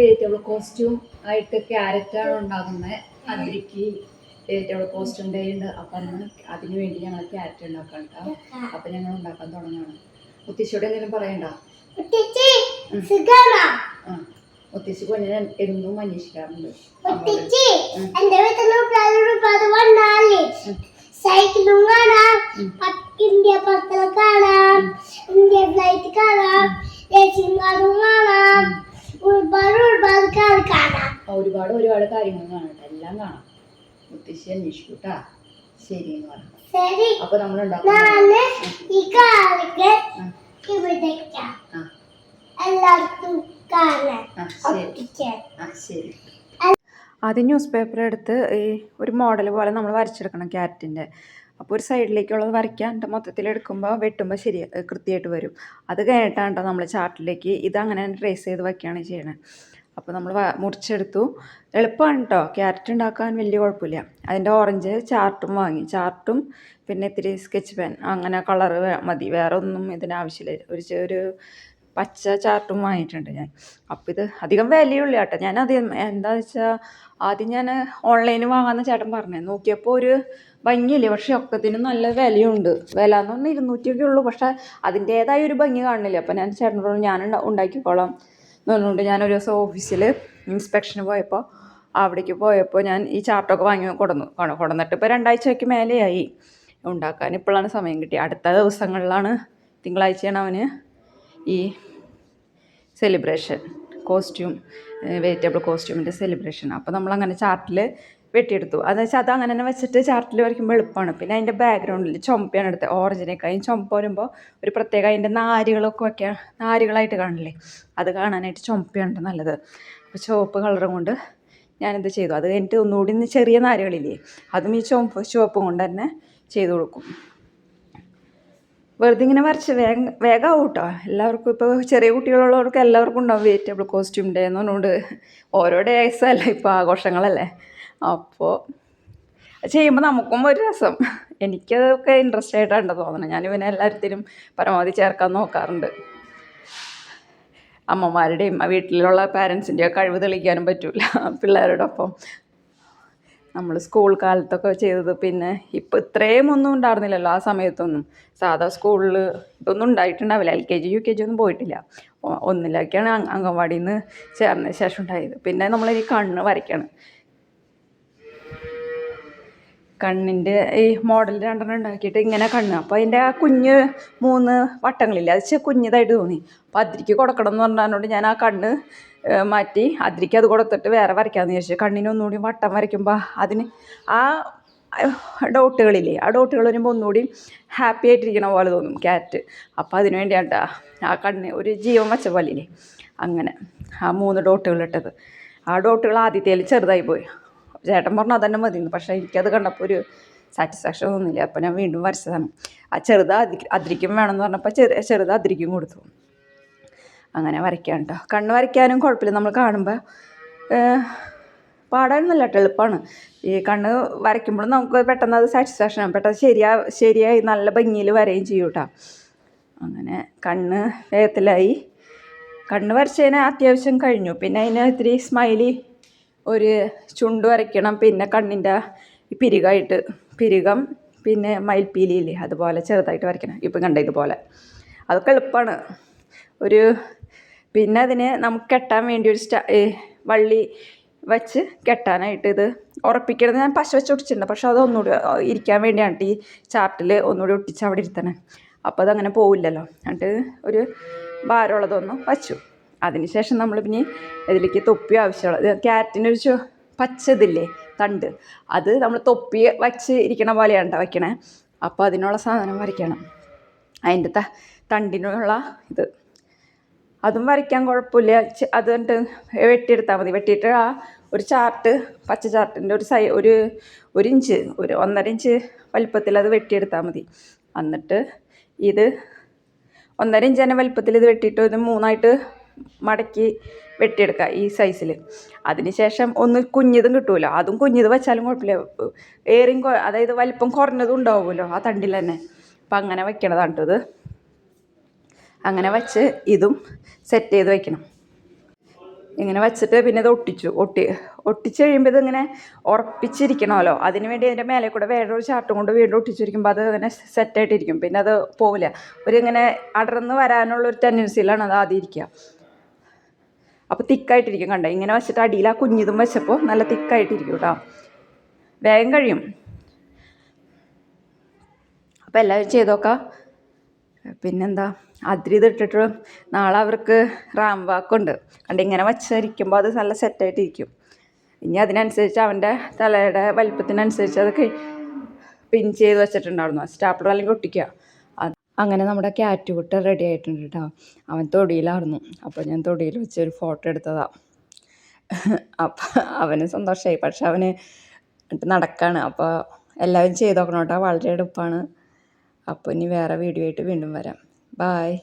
Vegetable costume ആയിട്ട് carrot ആണ് ഉണ്ടാക്കുന്നത് അതിലേക്ക് വെജിറ്റബിൾ കോസ്റ്റ്യൂം ഡേ ഉണ്ട്. അപ്പം അന്ന് അതിന് വേണ്ടി ഞങ്ങൾ ക്യാരറ്റ് ഉണ്ടാക്കാൻ കേട്ടോ അപ്പം ഞങ്ങൾ ഉണ്ടാക്കാൻ തുടങ്ങണം. മുത്തശ്ശിയോട് എന്തെങ്കിലും പറയണ്ട? മുത്തശ്ശി പൊന്നിനെ എന്നും അന്വേഷിക്കാറുണ്ട്. സൈക്കിളും കാണാം. ഇന്ത്യ പത്രം കാണാം. ഇന്ത്യ ഫ്ലൈറ്റ് കാണാം. കാണാം. ഒരുപാട് ഒരുപാട് കാർ കാണാം. ഒരുപാട് ഒരുപാട് കാര്യങ്ങൾ കാണട്ടെ. എല്ലാം കാണാം. മുത്തശ്ശി അന്വേഷിക്കൂട്ടാ. ശരി. എന്ന് പറഞ്ഞു ശരി. അപ്പൊ നമ്മൾ ആദ്യം ന്യൂസ് പേപ്പർ എടുത്ത് ഈ ഒരു മോഡൽ പോലെ നമ്മൾ വരച്ചെടുക്കണം ക്യാരറ്റിന്റെ. അപ്പോൾ ഒരു സൈഡിലേക്കുള്ളത് വരയ്ക്കാൻ മൊത്തത്തിൽ എടുക്കുമ്പോൾ വെട്ടുമ്പോൾ ശരി കൃത്യമായിട്ട് വരും. അത് കഴിഞ്ഞിട്ടാണ് നമ്മൾ ചാർട്ടിലേക്ക് ഇത് അങ്ങനെ ട്രേസ് ചെയ്ത് വയ്ക്കുകയാണ് ചെയ്യണത് അപ്പോൾ നമ്മൾ മുറിച്ചെടുത്തു. എളുപ്പമാണ് കേട്ടോ ക്യാരറ്റ് ഉണ്ടാക്കാൻ വലിയ കുഴപ്പമില്ല. അതിന്റെ ഓറഞ്ച് ചാർട്ടും വാങ്ങി. ചാർട്ടും പിന്നെ ഇത്തിരി സ്കെച്ച് പെൻ അങ്ങനെ കളറ് മതി. വേറെ ഒന്നും ഇതിനാവശ്യമില്ല ഒരു ഒരു പച്ച ചാർട്ടും വാങ്ങിയിട്ടുണ്ട് ഞാൻ. അപ്പോൾ ഇത് അധികം വിലയുള്ള കേട്ടോ. ഞാൻ ആദ്യം എന്താ വെച്ചാൽ ആദ്യം ഞാൻ ഓൺലൈനിൽ വാങ്ങാമെന്ന് ചേട്ടൻ പറഞ്ഞു. നോക്കിയപ്പോൾ ഒരു ഭംഗിയില്ലേ? പക്ഷെ ഒക്കത്തിനും നല്ല വിലയുണ്ട് വില എന്ന് പറഞ്ഞാൽ ഇരുന്നൂറ്റിയൊക്കെ ഉള്ളൂ. പക്ഷേ അതിന്റേതായ ഒരു ഭംഗി കാണുന്നില്ല അപ്പോൾ ഞാൻ ചേട്ടനോട് ഞാൻ ഉണ്ടാ- ഉണ്ടാക്കിക്കോളാം. എന്ന് പറഞ്ഞുകൊണ്ട് ഞാനൊരു ദിവസം ഓഫീസിൽ ഇൻസ്പെക്ഷന് പോയപ്പോൾ അവിടേക്ക് പോയപ്പോൾ ഞാൻ ഈ ചാർട്ടൊക്കെ വാങ്ങി കൊടുന്നു. കൊടുന്നിട്ട് ഇപ്പോൾ രണ്ടാഴ്ചയ്ക്ക് മേലെയായി. ഉണ്ടാക്കാൻ ഇപ്പോഴാണ് സമയം കിട്ടിയത് അടുത്ത ദിവസങ്ങളിലാണ് തിങ്കളാഴ്ചയാണ് അവന് ഈ സെലിബ്രേഷൻ കോസ്റ്റ്യൂം വെജിറ്റബിൾ കോസ്റ്റ്യൂമിന്റെ സെലിബ്രേഷൻ അപ്പോൾ നമ്മളങ്ങനെ ചാർട്ടിൽ വെട്ടിയെടുത്തു. അതെന്ന് വെച്ചാൽ അത് അങ്ങനെ തന്നെ വെച്ചിട്ട് ചാർട്ടിൽ വരയ്ക്കുമ്പോൾ എളുപ്പമാണ് പിന്നെ അതിന്റെ ബാക്ക്ഗ്രൗണ്ടിൽ ചുമപ്പാണ് എടുത്തത് ഓറഞ്ചിനേക്കാളും ചുമപ്പ് വരുമ്പോൾ ഒരു പ്രത്യേക അതിന്റെ നാരുകളൊക്കെ വയ്ക്കുക നാരുകളായിട്ട് കാണില്ലേ? അത് കാണാനായിട്ട് ചുമപ്പാണ് നല്ലത്. അപ്പോൾ ചുവപ്പ് കളറും കൊണ്ട് ഞാനിത് ചെയ്തു. അത് കഴിഞ്ഞിട്ട് ഒന്നുകൂടി ചെറിയ നാരുകളില്ലേ അതും ഈ ചുവപ്പ് ചുവപ്പും കൊണ്ട് തന്നെ ചെയ്തു കൊടുക്കും. വെറുതെ ഇങ്ങനെ വരച്ച് വേഗം വേഗമാവും കേട്ടോ എല്ലാവർക്കും ഇപ്പോൾ ചെറിയ കുട്ടികളുള്ളവർക്ക് എല്ലാവർക്കും ഉണ്ടാവും വെജിറ്റബിൾ കോസ്റ്റ്യൂം ഡേ എന്ന് പറഞ്ഞുകൊണ്ട് ഓരോ ഡേയ്സ് അല്ലേ ഇപ്പോൾ ആഘോഷങ്ങളല്ലേ. അപ്പോൾ ചെയ്യുമ്പോൾ നമുക്കും ഒരു രസം. എനിക്കതൊക്കെ ഇൻട്രസ്റ്റ് ആയിട്ടാണ് തോന്നുന്നത്. ഞാൻ ഇവനെ എല്ലാത്തിനും പരമാവധി ചേർക്കാൻ നോക്കാറുണ്ട്. അമ്മമാരുടെയും വീട്ടിലുള്ള പാരൻസിന്റെയും കഴിവ് തെളിയിക്കാനും പറ്റില്ല പിള്ളേരോടൊപ്പം. നമ്മൾ സ്കൂൾ കാലത്തൊക്കെ ചെയ്തത്. പിന്നെ ഇപ്പം ഇത്രയും ഒന്നും ഉണ്ടായിരുന്നില്ലല്ലോ ആ സമയത്തൊന്നും. സാധാ സ്കൂളിൽ ഇതൊന്നും ഉണ്ടായിട്ടുണ്ടാവില്ല. L K G U K G ഒന്നും പോയിട്ടില്ല. ഒന്നിലൊക്കെയാണ് അംഗൻവാടിയിൽ നിന്ന് ചേർന്ന ശേഷം ഉണ്ടായത്. പിന്നെ നമ്മൾ ഈ കണ്ണ് വരയ്ക്കണം. കണ്ണിന്റെ ഈ മോഡൽ രണ്ടെണ്ണം ഉണ്ടാക്കിയിട്ട് ഇങ്ങനെ കണ്ണ്. അപ്പോൾ അതിന്റെ ആ കുഞ്ഞ് മൂന്ന് വട്ടങ്ങളില്ല അത് വെച്ചാൽ കുഞ്ഞിതായിട്ട് തോന്നി. അപ്പോൾ അതിരിക്ക് കൊടുക്കണം എന്ന് പറഞ്ഞതുകൊണ്ട് ഞാൻ ആ കണ്ണ് മാറ്റി. അതിരിക്ക് അത് കൊടുത്തിട്ട് വേറെ വരയ്ക്കാമെന്ന് വിചാരിച്ചു. കണ്ണിന് ഒന്നുകൂടി വട്ടം വരയ്ക്കുമ്പോൾ അതിന് ആ ഡോട്ടുകളില്ലേ ആ ഡോട്ടുകൾ വരുമ്പോൾ ഒന്നുകൂടി ഹാപ്പി ആയിട്ടിരിക്കണ പോലെ തോന്നും ക്യാറ്റ് അപ്പോൾ അതിന് വേണ്ടിയാണ് ആ കണ്ണ് ഒരു ജീവൻ വച്ച പോലെ ഇല്ലേ അങ്ങനെ ആ മൂന്ന് ഡോട്ടുകൾ ഇട്ടത് ആ ഡോട്ടുകൾ ആദ്യത്തേൽ ചെറുതായി പോയി. ചേട്ടൻ പറഞ്ഞു അതന്നെ മതിയെന്ന്. പക്ഷേ എനിക്കത് കണ്ടപ്പോൾ ഒരു സാറ്റിസ്ഫാക്ഷൻ തോന്നില്ല അപ്പോൾ ഞാൻ വീണ്ടും വരച്ചതാണ്. ആ ചെറുത് അതി അതിരിക്കും വേണമെന്ന് പറഞ്ഞപ്പോൾ ചെറിയ ചെറുത് അതിരിക്കും കൊടുത്തു. അങ്ങനെ വരയ്ക്കാൻ കേട്ടോ കണ്ണ് വരയ്ക്കാനും കുഴപ്പമില്ല. നമ്മൾ കാണുമ്പോൾ പാടാനൊന്നുമല്ല കേട്ടോ എളുപ്പമാണ് ഈ കണ്ണ് വരയ്ക്കുമ്പോൾ നമുക്ക് പെട്ടെന്ന് അത് സാറ്റിസ്ഫാക്ഷൻ ആകും പെട്ടെന്ന് ശരിയാ ശരിയായി നല്ല ഭംഗിയിൽ വരയും ചെയ്യും കേട്ടോ അങ്ങനെ കണ്ണ് വേഗത്തിലായി. കണ്ണ് വരച്ചതിന് അത്യാവശ്യം കഴിഞ്ഞു. പിന്നെ അതിന് ഇത്തിരി സ്മൈലി ഒരു ചുണ്ട് വരയ്ക്കണം പിന്നെ കണ്ണിന്റെ പിരികായിട്ട് പിരികം പിന്നെ മയിൽപ്പീലിയില്ലേ അതുപോലെ ചെറുതായിട്ട് വരയ്ക്കണം. ഇപ്പം കണ്ട ഇതുപോലെ. അതൊക്കെ എളുപ്പമാണ് ഒരു പിന്നെ അതിന് നമുക്ക് കെട്ടാൻ വേണ്ടി ഒരു സ്റ്റാ വള്ളി വെച്ച് കെട്ടാനായിട്ട് ഇത് ഉറപ്പിക്കണത് ഞാൻ പശ വെച്ച് ഒട്ടിച്ചിട്ടുണ്ട് പക്ഷെ അത് ഒന്നുകൂടി ഇരിക്കാൻ വേണ്ടിയാണ് ഈ ചാർട്ടിൽ ഒന്നുകൂടി ഒട്ടിച്ച് അവിടെ ഇരുത്തണേ. അപ്പോൾ അതങ്ങനെ പോവില്ലല്ലോ. എന്നിട്ട് ഒരു ഭാരമുള്ളതൊന്നും വച്ചു. അതിനുശേഷം നമ്മൾ പിന്നെ ഇതിലേക്ക് തൊപ്പി ആവശ്യമുള്ളത് ക്യാരറ്റിനൊരു ചു പച്ചതില്ലേ തണ്ട്. അത് നമ്മൾ തൊപ്പി വച്ച് ഇരിക്കണ പോലെയാണ് വയ്ക്കണേ അപ്പോൾ അതിനുള്ള സാധനം വരയ്ക്കണം. അതിന്റെ ത തണ്ടിനുള്ള ഇത്. അതും വരയ്ക്കാൻ കുഴപ്പമില്ല. അത് കണ്ടിട്ട് വെട്ടിയെടുത്താൽ മതി. വെട്ടിയിട്ട് ആ ഒരു ചാർട്ട് പച്ച ചാർട്ടിന്റെ ഒരു സൈ ഒരു ഒരു ഇഞ്ച് ഒരു ഒന്നര ഇഞ്ച് വലിപ്പത്തിൽ അത് വെട്ടിയെടുത്താൽ മതി. എന്നിട്ട് ഇത് ഒന്നര ഇഞ്ച് തന്നെ വലിപ്പത്തിൽ ഇത് വെട്ടിയിട്ട് ഇത് മൂന്നായിട്ട് മടക്കി വെട്ടിയെടുക്കുക ഈ സൈസിൽ അതിനുശേഷം ഒന്ന് കുഞ്ഞിതും കിട്ടുമല്ലോ അതും കുഞ്ഞിത് വെച്ചാലും കുഴപ്പമില്ല. ഏറിയും അതായത് വലിപ്പം കുറഞ്ഞതും ഉണ്ടാവുമല്ലോ ആ തണ്ടിൽ തന്നെ. അപ്പം അങ്ങനെ വയ്ക്കണതാണ് ഇത്. അങ്ങനെ വെച്ച് ഇതും സെറ്റ് ചെയ്ത് വയ്ക്കണം ഇങ്ങനെ വെച്ചിട്ട് പിന്നെ ഇത് ഒട്ടിച്ചു. ഒട്ടി ഒട്ടിച്ച് കഴിയുമ്പോൾ ഇതിങ്ങനെ ഉറപ്പിച്ചിരിക്കണമല്ലോ. അതിന് വേണ്ടി അതിന്റെ മേലെ കൂടെ വേറൊരു ചാർട്ടും കൊണ്ട് വീണ്ടും ഒട്ടിച്ചിരിക്കുമ്പോൾ അത് ഇങ്ങനെ സെറ്റായിട്ടിരിക്കും പിന്നെ അത് പോവില്ല. ഒരു ഇങ്ങനെ അടർന്ന് വരാനുള്ള ഒരു ടെൻഡൻസിയിലാണ് അത് ആദ്യം ഇരിക്കുക. അപ്പോൾ തിക്കായിട്ടിരിക്കും കണ്ടോ? ഇങ്ങനെ വെച്ചിട്ട് അടിയിൽ ആ കുഞ്ഞിതും വെച്ചപ്പോൾ നല്ല തിക്കായിട്ടിരിക്കും കേട്ടോ. വേഗം കഴിയും. അപ്പോൾ എല്ലാവരും ചെയ്ത് നോക്കാം. പിന്നെന്താ? അതിരി ഇതിട്ടിട്ട് നാളെ അവർക്ക് റാം വാക്കുണ്ട്. കണ്ട് ഇങ്ങനെ വച്ചിരിക്കുമ്പോൾ അത് നല്ല സെറ്റായിട്ടിരിക്കും ഇനി അതിനനുസരിച്ച് അവന്റെ തലയുടെ വലിപ്പത്തിനനുസരിച്ച് അതൊക്കെ പിൻ ചെയ്ത് വെച്ചിട്ടുണ്ടായിരുന്നു. സ്റ്റാപ്ലർ അല്ലെങ്കിൽ ഒട്ടിക്കുക. അങ്ങനെ നമ്മുടെ ക്യാറ്റ് കുട്ട റെഡി ആയിട്ടുണ്ട് കേട്ടോ അവൻ തൊടിയിലായിരുന്നു അപ്പോൾ ഞാൻ തൊടിയിൽ വെച്ച് ഒരു ഫോട്ടോ എടുത്തതാണ് അപ്പം അവന് സന്തോഷമായി പക്ഷെ അവന് നടക്കാണ്. അപ്പോൾ എല്ലാവരും ചെയ്ത് നോക്കണം കേട്ടോ വളരെ എളുപ്പമാണ് അപ്പോൾ ഇനി വേറെ വീഡിയോ ആയിട്ട് വീണ്ടും വരാം. ബായ്